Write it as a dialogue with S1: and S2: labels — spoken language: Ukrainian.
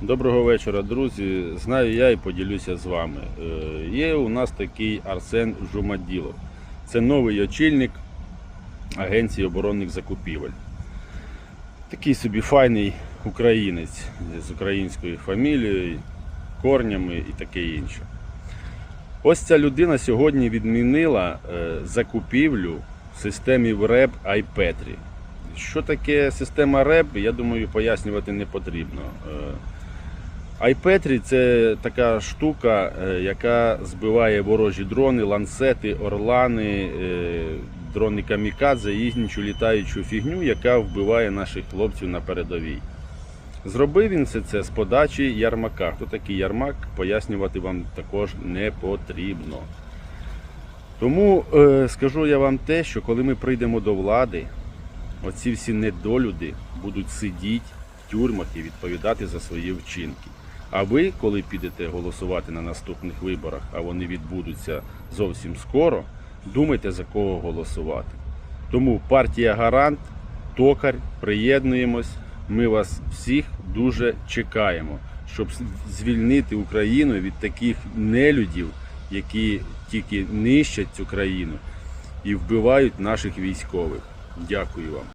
S1: Доброго вечора, друзі. Знаю я і поділюся з вами. Е, Є у нас такий Арсен Жумаділов. Це новий очільник Агенції оборонних закупівель. Такий собі файний українець з українською фамілією, корнями і таке інше. Ось ця людина сьогодні відмінила е, закупівлю в системі РЕБ iPetri. Що таке система РЕБ, я думаю, пояснювати не потрібно. IPetri – це така штука, е, яка збиває ворожі дрони, ланцети, орлани, е, дрони камікадзе і літаючу фігню, яка вбиває наших хлопців на передовій. Зробив він все це з подачі Ярмака. Хто такий Ярмак, пояснювати вам також не потрібно. Тому е, скажу я вам те, що коли ми прийдемо до влади, оці всі недолюди будуть сидіти в тюрмах і відповідати за свої вчинки. А ви, коли підете голосувати на наступних виборах, а вони відбудуться зовсім скоро, думайте за кого голосувати. Тому партія Гарант, Токар, приєднуємось. Ми вас всіх дуже чекаємо, щоб звільнити Україну від таких нелюдів, які тільки нищать цю країну і вбивають наших військових. Дякую вам.